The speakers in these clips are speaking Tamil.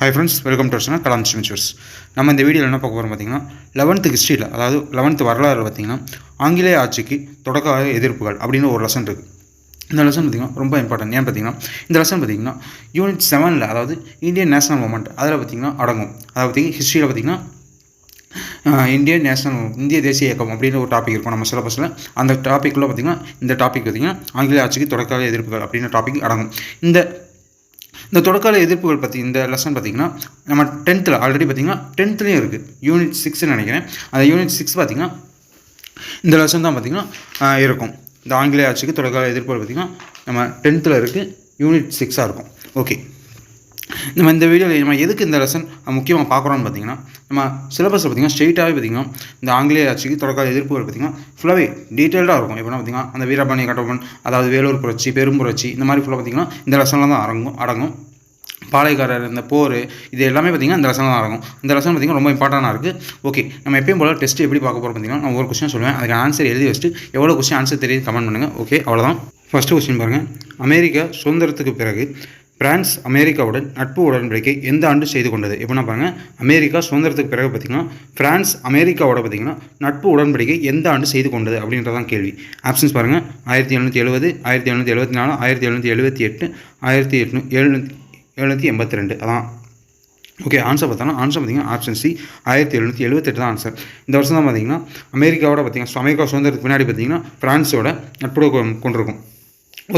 ஹை ஃப்ரெண்ட்ஸ் வெல்கம் டு சொன்னால் கலாம் ஸ்டூடெண்ட்ஸ் நம்ம இந்த வீடியோவில் என்ன பார்க்க போகிறோம் பார்த்தீங்கன்னா லெவன்த்து ஹிஸ்ட்ரியில் அதாவது லெவன்த்து வரலாறு பார்த்திங்கன்னா ஆங்கிலேய ஆட்சிக்கு தொடக்க எதிர்ப்புகள் அப்படின்னு ஒரு லெசன் இருக்குது இந்த லெசன் பார்த்திங்கன்னா ரொம்ப இம்பார்ட்டன்ட் ஏன் பார்த்திங்கன்னா இந்த லெசன் பார்த்திங்கன்னா யூனிட் செவனில் அதாவது இந்தியன் நேஷனல் மூமெண்ட் அதில் பார்த்திங்கன்னா அடங்கும். அதை பற்றி ஹிஸ்ட்ரியில் பார்த்திங்கன்னா இந்தியன் நேஷனல் இந்திய தேசிய இயக்கம் அப்படின்னு ஒரு டாபிக் இருக்கும். நம்ம சிலபஸில் அந்த டாப்பிக்கில் பார்த்திங்கன்னா இந்த டாபிக் பார்த்திங்கன்னா ஆங்கிலேய ஆட்சிக்கு தொடக்க எதிர்ப்புகள் அப்படின்ற டாபிக் அடங்கும். இந்த இந்த தொடக்கால எதிர்ப்புகள் பற்றி இந்த லெசன் பார்த்திங்கன்னா நம்ம டென்த்தில் ஆல்ரெடி பார்த்திங்கன்னா டென்த்துலேயும் இருக்குது யூனிட் சிக்ஸ்னு நினைக்கிறேன். அந்த யூனிட் சிக்ஸ் பார்த்திங்கன்னா இந்த லெசன் தான் பார்த்திங்கன்னா இருக்கும். இந்த ஆங்கிலேய ஆட்சிக்கு தொடக்கால எதிர்ப்புகள் பார்த்திங்கன்னா நம்ம டென்த்தில் இருக்குது யூனிட் சிக்ஸாக இருக்கும். ஓகே நம்ம இந்த வீடியோவில் நம்ம எதுக்கு இந்த லெசன் முக்கியமாக பார்க்குறோம்னு பார்த்தீங்கன்னா நம்ம சிலபஸில் பார்த்திங்கன்னா ஸ்ட்ரெயிட்டாகவே பார்த்திங்கன்னா இந்த ஆங்கிலேய ஆட்சிக்கு தொடக்கால எதிர்ப்புகள் பார்த்திங்கன்னா ஃபுல்லாகவே டீட்டெயில்டாக இருக்கும். எப்படின்னா பார்த்திங்கன்னா அந்த வீரபாண்டிய கட்டபொம்மன் அதாவது வேலூர் புரட்சி பெரும்புரட்சி இந்த மாதிரி ஃபுல்லாக பார்த்திங்கன்னா இந்த லெசனில் தான் அடங்கும் அடங்கும். பாளையக்காரர் இந்த போர் இது எல்லாமே பார்த்திங்கன்னா இந்த லெசன் தான் இருக்கும் இந்த லெசன் பார்த்திங்கன்னா ரொம்ப இம்பார்ட்டண்டாக இருக்குது ஓகே நம்ம எப்பயும் போல டெஸ்ட் எப்படி பார்க்க போகிறோம் பார்த்திங்கன்னா நான் ஒரு கொஸ்டின் சொல்லுவேன். அதுக்கு ஆன்சர் எழுதி வச்சுட்டு எவ்வளோ கொஸ்டின் ஆன்சர் தெரியுது கமெண்ட் பண்ணுங்கள் ஓகே அவ்வளோதான் ஃபஸ்ட்டு கொஸ்டின் பாருங்கள் அமெரிக்கா சுதந்திரத்துக்கு பிறகு பிரான்ஸ் அமெரிக்காவுடன் நட்பு உடன்படிக்கை எந்த ஆண்டு செய்து கொண்டது? எப்படின்னா பாருங்கள் அமெரிக்கா சுதந்திரத்துக்கு பிறகு பார்த்திங்கன்னா பிரான்ஸ் அமெரிக்காவோட பார்த்திங்கன்னா நட்பு உடன்படிக்கை எந்த ஆண்டு செய்து கொண்டது அப்படின்றதான் கேள்வி. ஆப்ஷன்ஸ் பாருங்கள் ஆயிரத்தி எழுநூற்றி எழுபது ஆயிரத்தி எழுநூற்றி எழுபத்தி நாலு ஆயிரத்தி எழுநூற்றி எழுபத்தி எட்டு ஆயிரத்தி எட்நூ எழுநூற்றி எழுநூற்றி எண்பத்தி ரெண்டு அதான். ஓகே ஆன்சர் பார்த்தோன்னா ஆன்சர் பார்த்தீங்கன்னா ஆப்ஷன் சி ஆயிரத்தி எழுநூற்றி எழுபத்தெட்டு தான் ஆன்சர் இந்த வருஷம் தான் பார்த்தீங்கன்னா அமெரிக்காவோட பார்த்தீங்கன்னா அமெரிக்கா சுதந்திரத்துக்கு பின்னாடி பார்த்தீங்கன்னா ஃப்ரான்ஸோட நட்புறவு கொண்டிருக்கும்.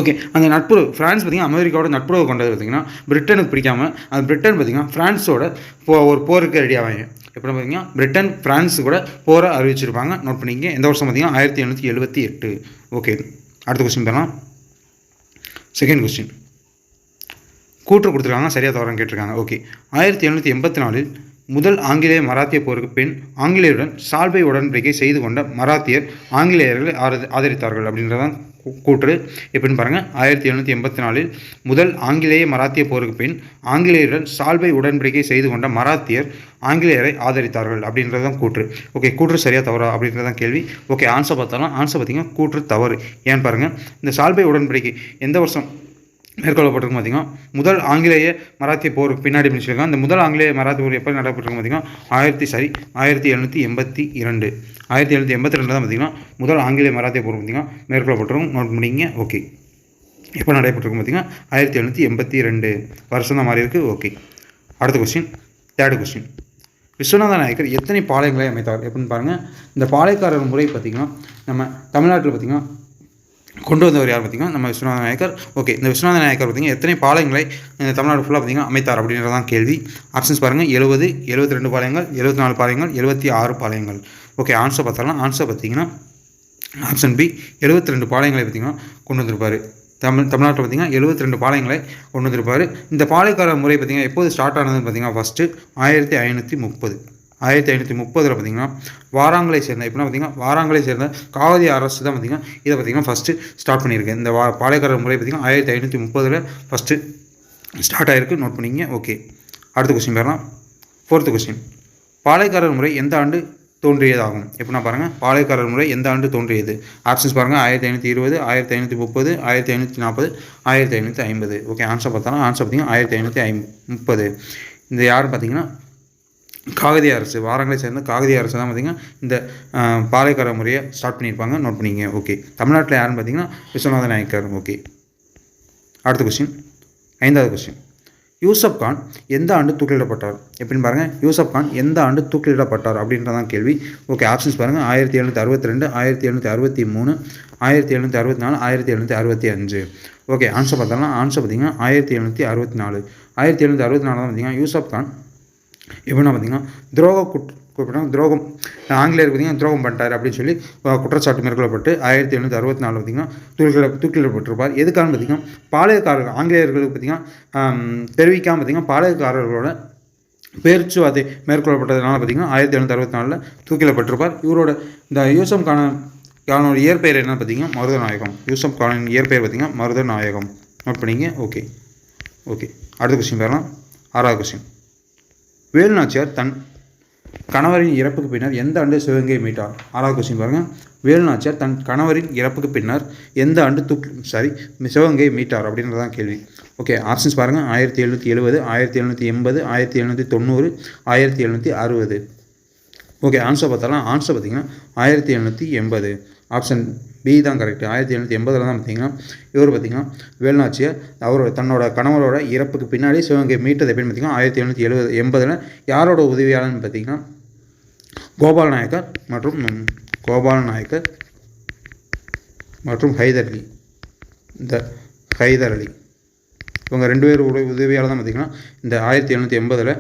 ஓகே அந்த நட்புறவு ஃப்ரான்ஸ் பார்த்திங்கன்னா அமெரிக்காவோட நட்புறவு கொண்டது பார்த்திங்கன்னா பிரிட்டனுக்கு பிடிக்காம அந்த பிரிட்டன் பார்த்திங்கன்னா ஃப்ரான்ஸோட போ ஒரு போருக்கு ரெடி ஆவாங்க. எப்படி பார்த்தீங்கன்னா பிரிட்டன் ஃப்ரான்ஸ் கூட போரை அறிவிச்சிருப்பாங்க. நோட் பண்ணிங்க எந்த வருஷம் பார்த்திங்கன்னா ஆயிரத்தி எழுநூற்றி எழுபத்தி எட்டு. ஓகே அடுத்த கொஸ்டின் பெறலாம் செகண்ட் கொஸ்டின் கூற்று கொடுத்துருக்காங்க சரியாக தவறான்னு கேட்டிருக்காங்க. ஓகே ஆயிரத்தி எழுநூற்றி எண்பத்தி நாலில் முதல் ஆங்கிலேய மராத்திய போருக்கு பின் ஆங்கிலேயருடன் சால்வை உடன்படிக்கை செய்து கொண்ட மராத்தியர் ஆங்கிலேயர்களை ஆதரித்தார்கள் அப்படின்றதான் கூற்று. எப்படின்னு பாருங்கள் ஆயிரத்தி எழுநூற்றி எண்பத்தி நாலில் முதல் ஆங்கிலேய மராத்திய போருக்கு பின் ஆங்கிலேயருடன் சால்பை உடன்படிக்கை செய்து கொண்ட மராத்தியர் ஆங்கிலேயரை ஆதரித்தார்கள் அப்படின்றது தான் கூற்று. ஓகே கூற்று சரியாக தவறா அப்படின்றதான் கேள்வி. ஓகே ஆன்சர் பார்த்தாலும் ஆன்சர் பார்த்தீங்கன்னா கூற்று தவறு. ஏன்னு பாருங்கள் இந்த சால்வை உடன்படிக்கை எந்த வருஷம்? மேற்கொள்ளப்பட்டிருக்கும் பார்த்திங்கன்னா முதல் ஆங்கிலேய மராத்திய போருக்கு பின்னாடி பிடிச்சிருக்காங்க. அந்த முதல் ஆங்கிலேய மராத்திய போர் எப்போ நடைபெற்றிருக்கும் பார்த்திங்கன்னா ஆயிரத்தி சரி ஆயிரத்தி எழுநூற்றி எண்பத்தி இரண்டு. ஆயிரத்தி எழுநூற்றி எண்பத்தி ரெண்டு தான் பார்த்திங்கன்னா முதல் ஆங்கிலேய மராத்திய போர் பார்த்திங்கன்னா மேற்கொள்ளப்பட்டிருக்கும். நோட் பண்ணிங்க ஓகே எப்போ நடைபெற்றிருக்கும் பார்த்திங்கன்னா ஆயிரத்தி எழுநூற்றி எண்பத்தி ரெண்டு வருஷம் தான் மாறி இருக்குது ஓகே அடுத்த question third question Vishwanatha Nayakkar எத்தனை பாளையங்களை அமைத்தார்? எப்படின்னு பாருங்கள் இந்த பாளையக்காரர் முறை பார்த்திங்கன்னா நம்ம தமிழ்நாட்டில் பார்த்திங்கன்னா கொண்டு வந்தவர் யார் பார்த்திங்கன்னா நம்ம விஸ்வநாத நாயக்கர். ஓகே இந்த விஸ்வநாத நாயக்கர் பார்த்திங்கன்னா எத்தனை பாளையங்களை தமிழ்நாடு ஃபுல்லாக பார்த்திங்கன்னா அமைத்தார் அப்படின்றதான் கேள்வி. ஆப்ஷன்ஸ் பாருங்கள் எழுபது எழுபத்தி ரெண்டு பாளையங்கள் எழுபத்தி நாலு பாளையங்கள் எழுபத்தி ஆறு பாளையங்கள். ஓகே ஆன்சர் பார்த்தாலும் ஆன்சர் பார்த்திங்கன்னா ஆப்ஷன் பி எழுபத்தி ரெண்டு பாளையங்களை பார்த்திங்கன்னா கொண்டு வந்திருப்பார். தமிழ் தமிழ்நாட்டில் பார்த்திங்கன்னா எழுபத்தி ரெண்டு பாளையங்களை கொண்டு வந்திருப்பார். இந்த பாளையக்கார முறை பார்த்திங்கன்னா எப்போது ஸ்டார்ட் ஆனதுன்னு பார்த்திங்கன்னா ஃபஸ்ட்டு ஆயிரத்தி ஐநூற்றி முப்பது. ஆயிரத்தி ஐநூற்றி முப்பதில் பார்த்திங்கன்னா வாராங்களை சேர்ந்த எப்படின்னா பார்த்திங்கன்னா வாராங்களை சேர்ந்த காவதி அரசு தான் பார்த்திங்கன்னா இதை பார்த்திங்கன்னா ஃபஸ்ட்டு ஸ்டார்ட் பண்ணியிருக்கு. இந்த வா பாளையக்காரர் முறை பார்த்திங்கன்னா ஆயிரத்தி ஐநூற்றி முப்பதில் ஃபஸ்ட்டு ஸ்டார்ட் ஆகிருக்கு நோட் பண்ணிங்க ஓகே அடுத்த கொஸ்டின் பேரலாம் ஃபோர்த்து கொஸ்டின் பாளையக்காரர் முறை எந்த ஆண்டு தோன்றியதாகும்? எப்படின்னா பாருங்கள் பாளையக்காரர் முறை எந்த ஆண்டு தோன்றியது? ஆப்ஷன்ஸ் பாருங்கள் ஆயிரத்தி ஐநூற்றி இருபது ஆயிரத்தி ஐநூற்றி முப்பது ஆயிரத்தி ஐநூற்றி நாற்பது ஆயிரத்தி ஐநூற்றி ஐம்பது. ஓகே ஆன்சர் பார்த்தாலும் ஆன்சர் பார்த்திங்கன்னா ஆயிரத்தி ஐநூற்றி ஐம் முப்பது. இந்த யார் பார்த்திங்கன்னா காகதி அரசு வாரங்களை சேர்ந்த காகதி அரசு தான் பார்த்திங்கன்னா இந்த பாலைக்கார முறையை ஸ்டார்ட் பண்ணியிருப்பாங்க. நோட் பண்ணிங்க ஓகே தமிழ்நாட்டில் யாருன்னு பார்த்தீங்கன்னா விஸ்வநாத நாயக்கர். ஓகே அடுத்த கொஸ்டின் ஐந்தாவது கொஸ்டின் யூசப் கான் எந்த ஆண்டு தூக்கிலிடப்பட்டார்? எப்படின்னு பாருங்கள் யூசப் கான் எந்த ஆண்டு தூக்கிலிடப்பட்டார் அப்படின்றதான் கேள்வி. ஓகே ஆப்ஷன்ஸ் பாருங்கள் ஆயிரத்தி எழுநூற்றி அறுபத்தி ரெண்டு ஆயிரத்தி எழுநூற்றி அறுபத்தி மூணு ஆயிரத்தி எழுநூற்றி அறுபத்தி நாலு ஆயிரத்தி எழுநூற்றி அறுபத்தி அஞ்சு ஓகே ஆன்சர் பார்த்தோம்னா ஆன்சர் பார்த்தீங்கன்னா ஆயிரத்தி எழுநூற்றி அறுபத்தி நாலு ஆயிரத்தி எழுநூற்றி அறுபத்தி நாலு தான் பார்த்தீங்கன்னா யூசப் கான் எப்படின்னா பார்த்தீங்கன்னா துரோக குட் துரோகம் ஆங்கிலேயர் பார்த்தீங்கன்னா துரோகம் பண்ணிட்டார் அப்படின்னு சொல்லி குற்றச்சாட்டு மேற்கொள்ளப்பட்டு ஆயிரத்தி எழுநூற்றி அறுபத்தி நாலு பார்த்திங்கன்னா தூக்கில தூக்கிலிடப்பட்டிருப்பார் எதுக்கான பார்த்திங்கன்னா பாளையக்காரர்கள் ஆங்கிலேயர்களுக்கு பார்த்திங்கன்னா தெரிவிக்காமல் பார்த்திங்கன்னா பாளையக்காரர்களோட பேச்சுவார்த்தை மேற்கொள்ளப்பட்டதுனால பார்த்திங்கன்னா ஆயிரத்தி எழுநூற்றி அறுபத்தி நாலில் தூக்கிலப்பட்டிருப்பார் இவரோட இந்த யூசம் கான கானோட இயற்பெயர் என்ன பார்த்தீங்கன்னா மருதநாயகம். யூசப் கானின் இயற்பெயர் பார்த்திங்கன்னா மருதநாயகம். நோட் பண்ணிங்க ஓகே. ஓகே. அடுத்த கொஸ்டின் பேரலாம். ஆறாவது கொஸ்டின் வேலுநாச்சியார் தன் கணவரின் இறப்புக்கு பின்னர் எந்த ஆண்டு சிவகங்கை மீட்டார்? ஆறாவது கொஸ்டின் பாருங்கள் வேலுநாச்சியார் தன் கணவரின் இறப்புக்கு பின்னர் எந்த ஆண்டு தூக்கி சாரி சிவகங்கை மீட்டார் அப்படின்றதான் கேள்வி. ஓகே ஆப்ஷன்ஸ் பாருங்கள் ஆயிரத்தி எழுநூற்றி எழுபது ஆயிரத்தி எழுநூற்றி எண்பது ஆயிரத்தி எழுநூற்றி தொண்ணூறு ஆயிரத்தி எழுநூற்றி அறுபது. ஓகே ஆன்சர் பார்த்தாலும். ஆன்சர் பார்த்தீங்கன்னா ஆயிரத்தி எழுநூற்றி எண்பது. ஆப்ஷன் பி தான் கரெக்ட் ஆயிரத்தி எழுநூற்றி எண்பதில் தான் பார்த்தீங்கன்னா இவர் பார்த்தீங்கன்னா வேலுநாச்சியார் அவரோட தன்னோட கணவரோட இறப்புக்கு பின்னாடி சிவகங்கை மீட்டது எப்படின்னு பார்த்தீங்கன்னா ஆயிரத்தி எழுநூற்றி எழுபது எண்பதில் யாரோட உதவியாளர்னு பார்த்தீங்கன்னா கோபால் நாயக்கர் மற்றும் கோபால் நாயக்கர் மற்றும் ஹைதர் அலி. இந்த ஹைதர் அலி. இவங்க ரெண்டு பேர் உதவி உதவியால் தான் பார்த்தீங்கன்னா இந்த ஆயிரத்தி எழுநூற்றி எண்பதில்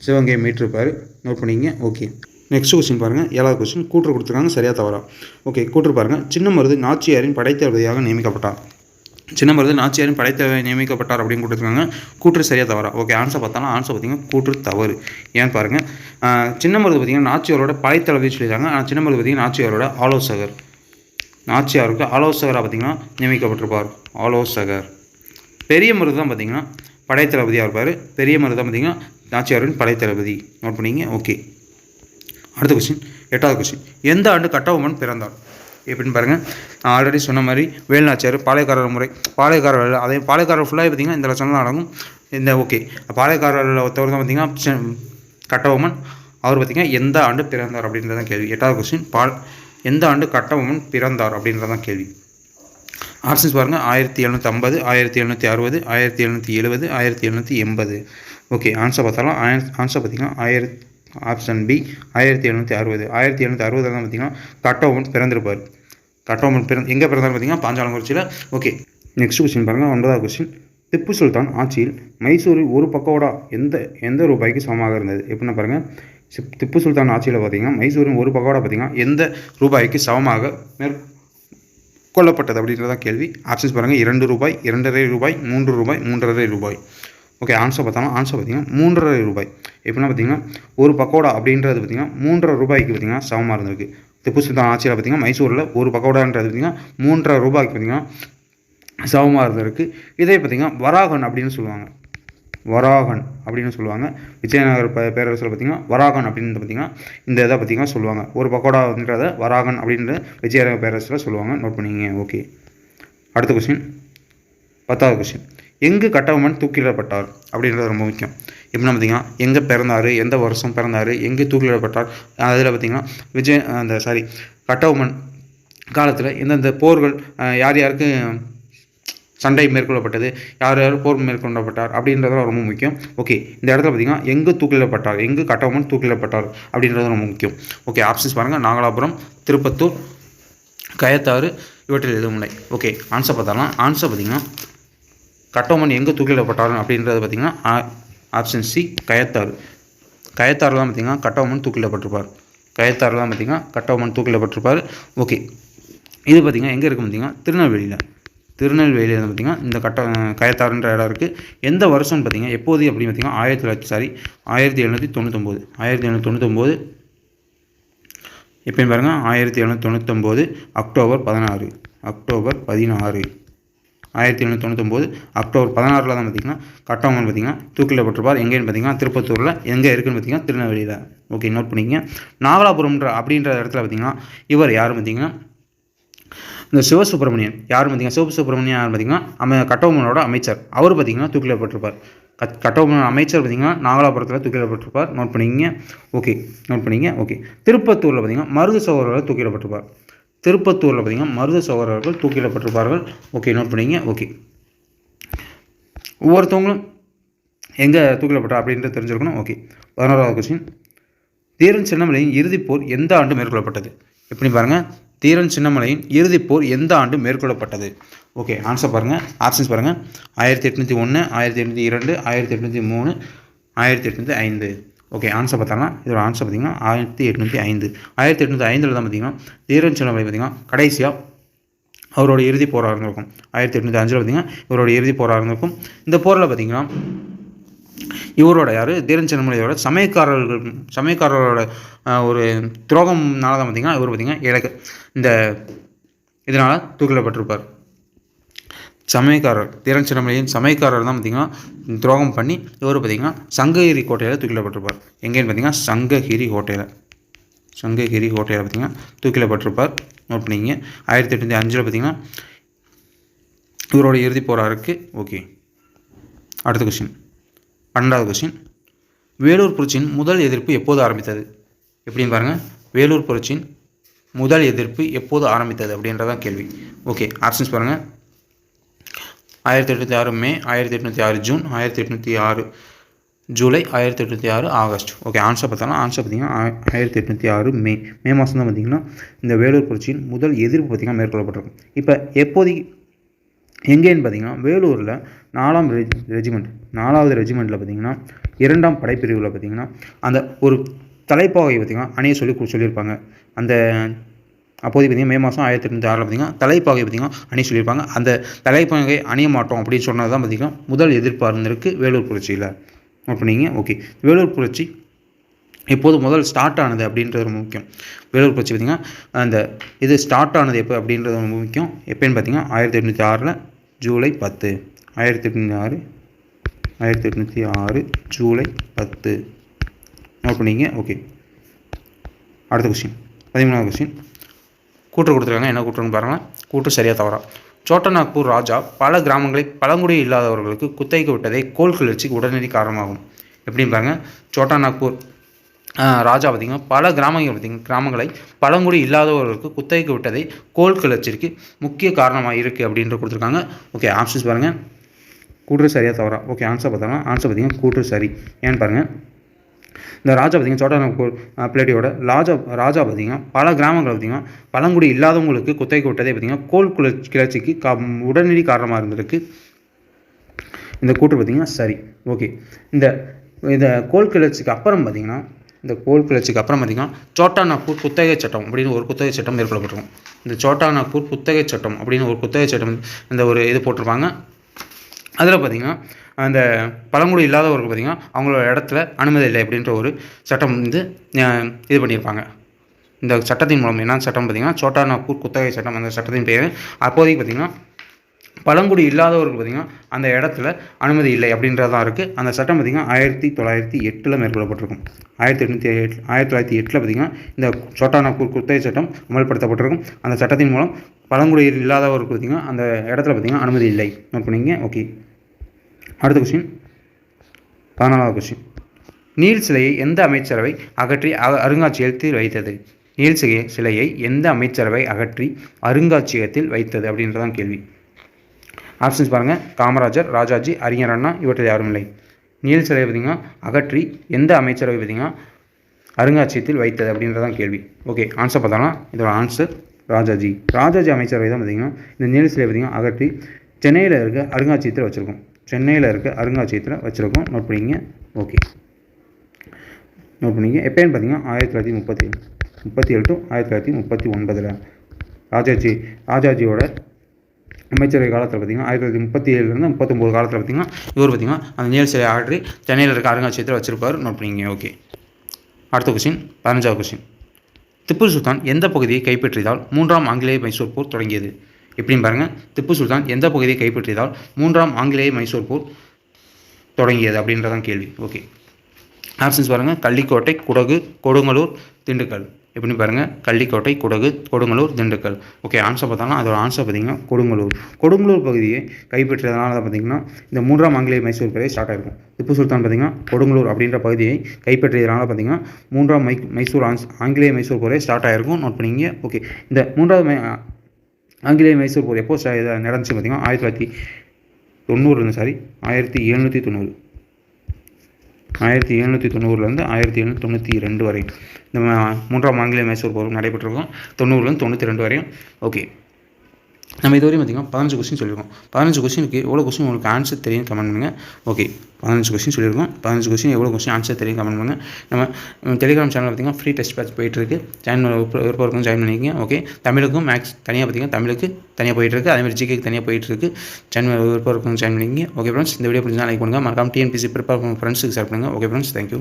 சிவகங்கையை மீட்டிருப்பார். நோட் பண்ணிங்க ஓகே. நெக்ஸ்ட் கொஸ்டின் பாருங்கள் ஏழாவது கொஸ்டின் கூற்று கொடுத்துருக்காங்க. சரியாக தவறா. ஓகே கூற்று பாருங்கள் சின்ன மருது நாச்சியாரின் படைத்தளபதியாக நியமிக்கப்பட்டார். சின்ன மருது நாச்சியாரின் படைத்தளபதி நியமிக்கப்பட்டார் அப்படின்னு கொடுத்துருக்காங்க. கூற்று சரியாக தவறா. ஓகே ஆன்சர் பார்த்தாலும் ஆன்சர் பார்த்தீங்கன்னா கூற்று தவறு. ஏன்னு பாருங்கள் சின்ன மருது பார்த்தீங்கன்னா நாச்சியாரோட படைத்தளபதி சொல்லியிருக்காங்க. ஆனால் சின்ன மருது பார்த்தீங்கன்னா நாச்சியாரோட ஆலோசகர். நாச்சியாருக்கு ஆலோசகராக பார்த்தீங்கன்னா நியமிக்கப்பட்டிருப்பார். ஆலோசகர். பெரிய மருது தான் பார்த்தீங்கன்னா படைத்தளபதியாக இருப்பார். பெரிய மருது தான் பார்த்தீங்கன்னா நாச்சியாரின் படைத்தளபதி. நோட் பண்ணிங்க. ஓகே அடுத்த கொஸ்டின் எட்டாவது கொஸ்டின் எந்த ஆண்டு கட்டபொம்மன் பிறந்தார்? எப்படின்னு பாருங்கள் நான் ஆல்ரெடி சொன்ன மாதிரி வேலுநாச்சியார் பாளையக்காரர் முறை பாளையக்காரர் அதே பாளையக்காரர் ஃபுல்லாக பார்த்தீங்கன்னா இந்த லட்சம்லாம் அடங்கும் இந்த ஓகே பாளையக்காரரில் ஒருத்தவர் தான் பார்த்தீங்கன்னா கட்டபொம்மன். அவர் பார்த்தீங்கன்னா எந்த ஆண்டு பிறந்தார் அப்படின்றதான் கேள்வி. எட்டாவது கொஸ்டின் பால் எந்த ஆண்டு கட்டபொம்மன் பிறந்தார் அப்படின்றதான் கேள்வி. ஆப்ஷன்ஸ் பாருங்கள் ஆயிரத்தி எழுநூற்றி ஐம்பது ஆயிரத்தி எழுநூற்றி அறுபது ஆயிரத்தி எழுநூற்றி எழுபது ஆயிரத்தி எழுநூற்றி எண்பது. ஓகே ஆன்சர் பார்த்தாலும் ஆன்சர் பார்த்தீங்கன்னா ஆயிரத்தி ஆப்ஷன் பி ஆயிரத்தி எழுநூற்றி அறுபது. ஆயிரத்தி எழுநூற்றி அறுபதில் தான் பார்த்தீங்கன்னா கட்டோமன் பிறந்திருப்பார். கட்டோமன் பிறந்த எங்கே பிறந்தார் பார்த்தீங்கன்னா பாஞ்சாலங்குறிச்சியில் ஓகே நெக்ஸ்ட் கொஸ்டின் பாருங்கள் ஒன்பதாவது கொஸ்டின் திப்பு சுல்தான் ஆட்சியில் மைசூரில் ஒரு பக்கோடா எந்த எந்த ரூபாய்க்கு சமமாக இருந்தது? எப்படின்னா பாருங்கள் திப்பு சுல்தான் ஆட்சியில் பார்த்தீங்கன்னா மைசூரின் ஒரு பக்கோடா பார்த்தீங்கன்னா எந்த ரூபாய்க்கு சமமாக மேற்கொள்ளப்பட்டது அப்படின்றதான் அப்படின்றதா கேள்வி. ஆப்ஷன்ஸ் பாருங்கள் இரண்டு ரூபாய் இரண்டரை ரூபாய் மூன்று ரூபாய் மூன்றரை ரூபாய். ஓகே ஆன்சர் பார்த்தாலும் ஆன்சர் பார்த்தீங்கன்னா மூன்றரை ரூபாய். எப்படின்னா பார்த்தீங்கன்னா ஒரு பக்கோடா அப்படின்றது பார்த்தீங்கன்னா மூன்றரை ரூபாய்க்கு பார்த்தீங்கன்னா சமமாக இருந்திருக்கு. திப்பு சுல்தான் ஆட்சியில் பார்த்தீங்கன்னா மைசூரில் ஒரு பக்கோடான்றது பார்த்தீங்கன்னா மூன்றரை ரூபாய்க்கு பார்த்தீங்கன்னா சமமாக இருந்திருக்கு. இதே பார்த்தீங்கன்னா வராகன் அப்படின்னு சொல்லுவாங்க. வராகன் அப்படின்னு சொல்லுவாங்க. விஜயநகர் ப பேரரசில் பார்த்தீங்கன்னா வராகன் அப்படின்னு பார்த்தீங்கன்னா இந்த இதை பார்த்தீங்கன்னா சொல்லுவாங்க. ஒரு பக்கோடான்றத வராகன் அப்படின்ற விஜயநகர் பேரரசில் சொல்லுவாங்க. நோட் பண்ணிங்க ஓகே அடுத்த கொஸ்டின் பத்தாவது கொஸ்டின் எங்கு கட்டபொம்மன் தூக்கிலிடப்பட்டார் அப்படின்றது ரொம்ப முக்கியம். எப்படின்னா பார்த்தீங்கன்னா எங்கே பிறந்தார் எந்த வருஷம் பிறந்தார் எங்கே தூக்கிலிடப்பட்டார் அதில் பார்த்தீங்கன்னா விஜய் அந்த சாரி கட்டபொம்மன் காலத்தில் எந்தெந்த போர்கள் யார் யாருக்கு சண்டை மேற்கொள்ளப்பட்டது யார் யார் போர் மேற்கொள்ளப்பட்டார் அப்படின்றதுலாம் ரொம்ப முக்கியம். ஓகே இந்த இடத்துல பார்த்தீங்கன்னா எங்கே தூக்கிலிடப்பட்டார் எங்கு கட்டபொம்மன் தூக்கிலிடப்பட்டார் அப்படின்றது ரொம்ப முக்கியம். ஓகே ஆப்ஷன்ஸ் பாருங்கள் நாகலாபுரம் திருப்பத்தூர் கயத்தாறு இவற்றில் எதுவும் இல்லை. ஓகே ஆன்சர் பார்த்தாலாம் ஆன்சர் பார்த்தீங்கன்னா கட்டோமன் எங்கே தூக்கிலிடப்பட்டார் அப்படின்றது பார்த்தீங்கன்னா ஆப்ஷன் சி கயத்தாறு கயத்தாறு. தான் பார்த்தீங்கன்னா கட்டோமன் தூக்கிலிடப்பட்டிருப்பார். கயத்தாறு தான் பார்த்திங்கன்னா கட்டோமன் தூக்கிலிடப்பட்டிருப்பார். ஓகே இது பார்த்தீங்கன்னா எங்கே இருக்குது பார்த்தீங்கன்னா திருநெல்வேலியில். திருநெல்வேலியில் வந்து பார்த்தீங்கன்னா இந்த கட்ட கயத்தாறுன்ற இடம் இருக்குது எந்த வருஷம்னு பார்த்தீங்கன்னா எப்போது அப்படின்னு பார்த்தீங்கன்னா ஆயிரத்தி தொள்ளாயிரத்தி சாரி ஆயிரத்தி எழுநூற்றி தொண்ணூத்தொம்போது. ஆயிரத்தி எழுநூற்றி தொண்ணூத்தொம்போது எப்பயும் பாருங்கள் ஆயிரத்தி எழுநூற்றி தொண்ணூத்தொம்போது அக்டோபர் பதினாறு. அக்டோபர் பதினாறு. ஆயிரத்தி எழுநூற்றி தொண்ணூத்தொம்பது அக்டோபர் பதினாறில் தான் பார்த்தீங்கன்னா கட்டவங்கன்னு பார்த்திங்கன்னா தூக்கிலப்பட்டிருப்பார் எங்கேன்னு பார்த்திங்கன்னா திருப்பத்தூரில். எங்கே இருக்குன்னு பார்த்தீங்கன்னா திருநெல்வேலியில். ஓகே நோட் பண்ணிக்கங்க. நாகலாபுரம்ன்ற அப்படின்ற இடத்துல பார்த்தீங்கன்னா இவர் யார் பார்த்தீங்கன்னா? இந்த சிவசுப்பிரமணியன். யார் பார்த்தீங்கன்னா சிவசுப்பிரமணியன் யார் பார்த்திங்கன்னா? அம கட்டபொம்மனோட அமைச்சர். அவர் பார்த்தீங்கன்னா தூக்கிலப்பட்டிருப்பார் கட் கட்டபொம்மன் அமைச்சர் பார்த்தீங்கன்னா நாகலாபுரத்தில் தூக்கிலப்பட்டிருப்பார் நோட் பண்ணிக்கங்க. ஓகே நோட் பண்ணிங்க ஓகே திருப்பத்தூரில் பார்த்தீங்கன்னா மருது சகோதரர்கள் தூக்கிலிடப்பட்டிருப்பார் திருப்பத்தூரில் பார்த்தீங்கன்னா மருது சகோதரர்கள் தூக்கிடப்பட்டிருப்பார்கள். ஓகே நோட் பண்ணிங்க. ஓகே ஒவ்வொருத்தவங்களும் எங்கே தூக்கிலிடப்பட்டா அப்படின்றது தெரிஞ்சிருக்கணும். ஓகே பதினோராவது கொஸ்டின் தீரன் சின்னமலையின் இறுதிப் போர் எந்த ஆண்டு மேற்கொள்ளப்பட்டது? எப்படி பாருங்கள் தீரன் சின்னமலையின் இறுதிப் போர் எந்த ஆண்டு மேற்கொள்ளப்பட்டது? ஓகே ஆன்சர் பாருங்கள் ஆப்ஷன்ஸ் பாருங்கள் ஆயிரத்தி எட்நூற்றி ஒன்று ஆயிரத்தி எட்நூற்றி இரண்டு ஆயிரத்தி எட்நூற்றி மூணு ஆயிரத்தி எட்நூற்றி ஐந்து. ஓகே ஆன்சர் பார்த்தோம்னா இதோட ஆன்சர் பார்த்தீங்கன்னா ஆயிரத்தி எட்நூற்றி ஐந்து. ஆயிரத்தி எட்நூற்றி ஐந்தில் தான் பார்த்திங்கன்னா தீரன் சின்னமலை பார்த்தீங்கன்னா கடைசியாக அவரோட இறுதி போராக இருந்திருக்கும் ஆயிரத்தி எட்நூற்றி அஞ்சில் பார்த்தீங்கன்னா இவரோட இறுதி போராக இருந்திருக்கும் இந்த போரில் பார்த்தீங்கன்னா இவரோட யார்? தீரன் சின்னமலையோட சமயக்காரர்கள் சமயக்காரர்களோட ஒரு துரோகம்னால தான் பார்த்தீங்கன்னா இவர் பார்த்தீங்கன்னா இலக்கு இந்த இதனால் தூக்கிலப்பட்டிருப்பார். சமயக்காரர் தீரன் சின்னமலையின் சமயக்காரர் தான் பார்த்தீங்கன்னா துரோகம் பண்ணி இவர் பார்த்தீங்கன்னா சங்ககிரி கோட்டையில் தூக்கிலப்பட்டிருப்பார். எங்கேன்னு பார்த்தீங்கன்னா சங்ககிரி கோட்டையில். சங்ககிரி கோட்டையில் பார்த்தீங்கன்னா தூக்கிலப்பட்டிருப்பார். நோட் பண்ணிங்க ஆயிரத்தி எட்நூற்றி அஞ்சில் பார்த்தீங்கன்னா இவரோட இறுதி போராக இருக்குது ஓகே அடுத்த கொஷின் பன்னெண்டாவது கொஷின் வேலூர் புரட்சியின் முதல் எதிர்ப்பு எப்போது ஆரம்பித்தது? எப்படின்னு பாருங்கள் வேலூர் புரட்சியின் முதல் எதிர்ப்பு எப்போது ஆரம்பித்தது அப்படின்றதான் கேள்வி. ஓகே ஆப்ஷன்ஸ் பாருங்கள் ஆயிரத்தி எட்நூற்றி ஆறு மே ஆயிரத்தி எட்நூற்றி ஆறு ஜூன் ஆயிரத்தி எட்நூற்றி ஆறு ஜூலை ஆயிரத்தி எட்நூற்றி ஆறு ஆகஸ்ட். ஓகே ஆன்சர் பார்த்தோம்னா ஆன்சர் பார்த்தீங்கன்னா ஆயிரத்தி எட்நூற்றி ஆறு மே. மே மாதம் தான் பார்த்தீங்கன்னா இந்த வேலூர் புரட்சியின் முதல் எதிர்ப்பு பார்த்திங்கன்னா மேற்கொள்ளப்பட்டிருக்கும் இப்போ எப்போதைக்கு எங்கேன்னு பார்த்தீங்கன்னா வேலூரில் நாலாம் ரெஜி ரெஜிமெண்ட் நாலாவது ரெஜிமெண்ட்டில் பார்த்தீங்கன்னா இரண்டாம் படைப்பிரிவில் பார்த்தீங்கன்னா அந்த ஒரு தலைப்பாகை பார்த்திங்கன்னா அணியை சொல்லி சொல்லியிருப்பாங்க. அந்த அப்போது பார்த்திங்கன்னா மே மாதம் ஆயிரத்தி எட்நூற்றி ஆறில் பார்த்திங்கன்னா தலைப்பாகை பார்த்திங்கன்னா அணி சொல்லியிருப்பாங்க. அந்த தலைப்பாகை அணிய மாட்டோம் அப்படின்னு சொன்னது தான் பார்த்திங்கன்னா முதல் எதிர்ப்பாக இருந்திருக்கு வேலூர் புரட்சியில். நோட் பண்ணிங்க ஓகே. வேலூர் புரட்சி எப்போது முதல் ஸ்டார்ட் ஆனது அப்படின்றது ரொம்ப முக்கியம். வேலூர் புரட்சி பார்த்திங்கன்னா அந்த இது ஸ்டார்ட் ஆனது எப்போ அப்படின்றது ரொம்ப முக்கியம். எப்போன்னு பார்த்திங்கன்னா ஆயிரத்தி எட்நூற்றி ஆறில் ஜூலை பத்து. ஆயிரத்தி எட்நூற்றி ஆறு ஆயிரத்தி எட்நூற்றி ஆறு ஜூலை பத்து. நோட் பண்ணிங்க ஓகே. அடுத்த கொஸ்டின் பதிமூணாவது கொஸ்டின் கூற்று கொடுத்துருக்காங்க. என்ன கூற்றுன்னு பாருங்கள் கூற்று சரியாக தவறா. சோட்டநாக்பூர் ராஜா பல கிராமங்களை பழங்குடி இல்லாதவர்களுக்கு குத்தகைக்கு விட்டதே கோல் கிளர்ச்சிக்கு உடனடி காரணமாகும். எப்படின்னு பாருங்கள் சோட்டநாக்பூர் ராஜா பார்த்திங்கன்னா பல கிராமங்கள் பார்த்திங்க கிராமங்களை பழங்குடி இல்லாதவர்களுக்கு குத்தகைக்கு விட்டதை கோல் கிளர்ச்சிக்கு முக்கிய காரணமாக இருக்குது அப்படின்ற கொடுத்துருக்காங்க. ஓகே ஆப்ஷன்ஸ் பாருங்கள் கூற்று சரியாக தவறா. ஓகே ஆன்சர் பார்த்தோம்னா ஆன்சர் பார்த்திங்கன்னா கூற்று சரி. ஏன்னு பாருங்கள் இந்த ராஜா பார்த்திங்கன்னா சோட்டானப்பூர் பிளேட்டியோட ராஜா ராஜா பார்த்திங்கன்னா பல கிராமங்கள் பார்த்திங்கன்னா பழங்குடி இல்லாதவங்களுக்கு குத்தகை விட்டதே பார்த்திங்கன்னா கோல் குள கிளர்ச்சிக்கு கா உடனடி காரணமாக இருந்திருக்கு. இந்த கூற்று பார்த்திங்கன்னா சரி ஓகே. இந்த இந்த கோல் கிளர்ச்சிக்கு அப்புறம் பார்த்திங்கன்னா இந்த கோல் கிளர்ச்சிக்கு அப்புறம் பார்த்திங்கன்னா சோட்டா நாக்பூர் குத்தகை சட்டம் அப்படின்னு ஒரு குத்தகை சட்டம் ஏற்படப்பட்டிருக்கும் இந்த சோட்டா நாக்பூர் குத்தகை சட்டம் அப்படின்னு ஒரு குத்தகை சட்டம் இந்த ஒரு இது போட்டிருப்பாங்க. அதில் பார்த்திங்கன்னா அந்த பழங்குடி இல்லாதவர்கள் பார்த்திங்கன்னா அவங்களோட இடத்துல அனுமதி இல்லை அப்படின்ற ஒரு சட்டம் வந்து இது பண்ணியிருப்பாங்க. இந்த சட்டத்தின் மூலம் என்ன சட்டம் பார்த்திங்கன்னா சோட்டா நாக்பூர் குத்தகை சட்டம் அந்த சட்டத்தின் பேர். அப்போதைக்கு பார்த்திங்கன்னா பழங்குடி இல்லாதவர்கள் பார்த்திங்கன்னா அந்த இடத்துல அனுமதி இல்லை அப்படின்றதான் இருக்குது அந்த சட்டம் பார்த்திங்கன்னா ஆயிரத்தி தொள்ளாயிரத்தி எட்டில் மேற்கொள்ளப்பட்டிருக்கும். ஆயிரத்தி எட்நூற்றி எட் ஆயிரத்தி தொள்ளாயிரத்தி எட்டில் பார்த்திங்கன்னா இந்த சோட்டானாப்பூர் குத்தகை சட்டம் அமல்படுத்தப்பட்டிருக்கும். அந்த சட்டத்தின் மூலம் பழங்குடியில் இல்லாதவர்கள் பார்த்திங்கன்னா அந்த இடத்துல பார்த்திங்கன்னா அனுமதி இல்லை. நோட் பண்ணிங்க ஓகே. அடுத்த கொஸ்டின் பதினாலாவது கொஸ்டின் நீல் சிலையை எந்த அமைச்சரவை அகற்றி அருங்காட்சியகத்தில் வைத்தது? நீல் சிலையை எந்த அமைச்சரவை அகற்றி அருங்காட்சியகத்தில் வைத்தது அப்படின்றதான் கேள்வி. ஆப்ஷன்ஸ் பாருங்கள் காமராஜர் ராஜாஜி அறிஞர் அண்ணா இவற்றில் யாரும் இல்லை. நீல் சிலையை பார்த்திங்கன்னா அகற்றி எந்த அமைச்சரவை பார்த்திங்கன்னா அருங்காட்சியகத்தில் வைத்தது அப்படின்றதான் கேள்வி. ஓகே ஆன்சர் பார்த்தோம்னா இதோட ஆன்சர் ராஜாஜி. ராஜாஜி அமைச்சரவை தான் பார்த்திங்கன்னா இந்த நீல் சிலையை பார்த்திங்கன்னா அகற்றி சென்னையில் இருக்க அருங்காட்சியகத்தில் வச்சுருக்கோம். சென்னையில் இருக்க அருங்காட்சியகத்தில் வச்சுருக்கோம். நோட் பண்ணிங்க ஓகே நோட் பண்ணிங்க எப்போன்னு பார்த்தீங்கன்னா ஆயிரத்தி தொள்ளாயிரத்தி முப்பத்தி ஏழு முப்பத்தி ஏழு டு ஆயிரத்தி தொள்ளாயிரத்தி முப்பத்தி ஒன்பதில் ராஜாஜி ராஜாஜியோட அமைச்சரவை காலத்தில் பார்த்திங்கன்னா ஆயிரத்தி தொள்ளாயிரத்தி முப்பத்தி ஏழுலேருந்து முப்பத்தொம்போது காலத்தில் பார்த்திங்கன்னா இவர் பார்த்திங்கன்னா அந்த நேர் சிலை ஆற்றி சென்னையில் இருக்க அருங்காட்சியகத்தில் வச்சுருப்பார். நோட் பண்ணிங்க ஓகே அடுத்த கொஸ்டின் பதினஞ்சாவது கொஸ்டின் திப்பு சுல்தான் எந்த பகுதியை கைப்பற்றியதால் மூன்றாம் ஆங்கிலேய மைசூர் போர் தொடங்கியது? எப்படின்னு பாருங்கள் திப்பு சுல்தான் எந்த பகுதியை கைப்பற்றியதால் மூன்றாம் ஆங்கிலேய மைசூர் போர் தொடங்கியது அப்படின்றதான் கேள்வி. ஓகே. ஆப்ஷன்ஸ் பாருங்கள் கள்ளிக்கோட்டை குடகு கொடுங்கலூர் திண்டுக்கல். எப்படின்னு பாருங்கள் கள்ளிக்கோட்டை குடகு கொடுங்கலூர் திண்டுக்கல். ஓகே ஆன்சர் பார்த்தாலும் அதோட ஆன்சர் பார்த்திங்கன்னா கொடுங்கலூர் கொடுங்கலூர் பகுதியை கைப்பற்றியதுனால தான் பார்த்திங்கன்னா இந்த மூன்றாம் ஆங்கிலேய மைசூர் பகுதியை ஸ்டார்ட் ஆகிருக்கும் திப்பு சுல்தான் பார்த்திங்கன்னா கொடுங்கலூர் அப்படின்ற பகுதியை கைப்பற்றியதுனால பார்த்திங்கன்னா மூன்றாம் மை மைசூர் ஆங்கிலேய மைசூர் போரே ஸ்டார்ட் ஆகிருக்கும் நோட் பண்ணிங்க ஓகே. இந்த மூன்றாவது மை ஆங்கிலேய மைசூர் போர் எப்போ நடந்துச்சு பார்த்தீங்கன்னா ஆயிரத்தி தொள்ளாயிரத்தி தொண்ணூறுலேருந்து சாரி ஆயிரத்தி எழுநூற்றி தொண்ணூறு. ஆயிரத்தி எழுநூற்றி தொண்ணூறுலேருந்து ஆயிரத்தி எழுநூற்றி தொண்ணூற்றி ரெண்டு வரையும் இந்த மூன்றாம் ஆங்கிலேய மைசூர் போர் நடைபெற்றிருக்கும். தொண்ணூறுலேருந்து தொண்ணூற்றி ரெண்டு வரையும். ஓகே நம்ம இதுவரை பார்த்திங்கன்னா பதினஞ்சு கொஸ்டின் சொல்லியிருக்கோம். பதினஞ்சு கொஸ்டினுக்கு எவ்வளோ கொஸ்டின் உங்களுக்கு ஆன்சர் தெரியும் கமெண்ட் பண்ணுங்கள் ஓகே பதினஞ்சு கொஸ்டின் சொல்லியிருக்கோம். பதினஞ்சு கொஸ்டின் எவ்வளோ கொஸ்டின் ஆன்சர் தெரியும் கமெண்ட் பண்ணுங்கள் நம்ம டெலிகிராம் சேனல் பார்த்திங்கன்னா ஃப்ரீ டெஸ்ட் பேட்ச் போயிட்டுருக்கு. ஜாயின் விருப்பம் இருக்கும் ஜாயின் பண்ணிக்கோங்க. ஓகே தமிழுக்கும் மேக்ஸ் தனியாக பார்த்திங்கன்னா தமிழுக்கு தனியாக போயிட்டுருக்கு. அதேமாதிரி ஜிகேக்கு தனியாக போயிட்டுருக்கு. ஜாயின் விருப்பம் இருக்கும் ஜாயின் பண்ணிக்கங்க. ஓகே ஃப்ரெண்ட்ஸ் இந்த வீடியோ பிடிச்சா லைக் பண்ணுங்கள் மறக்காம டிஎன்பிசி ப்ரிப்பேர் ஃப்ரெண்ட்ஸுக்கு ஷேர் பண்ணுங்கள் ஓகே ஃப்ரெண்ட்ஸ் தேங்க்யூ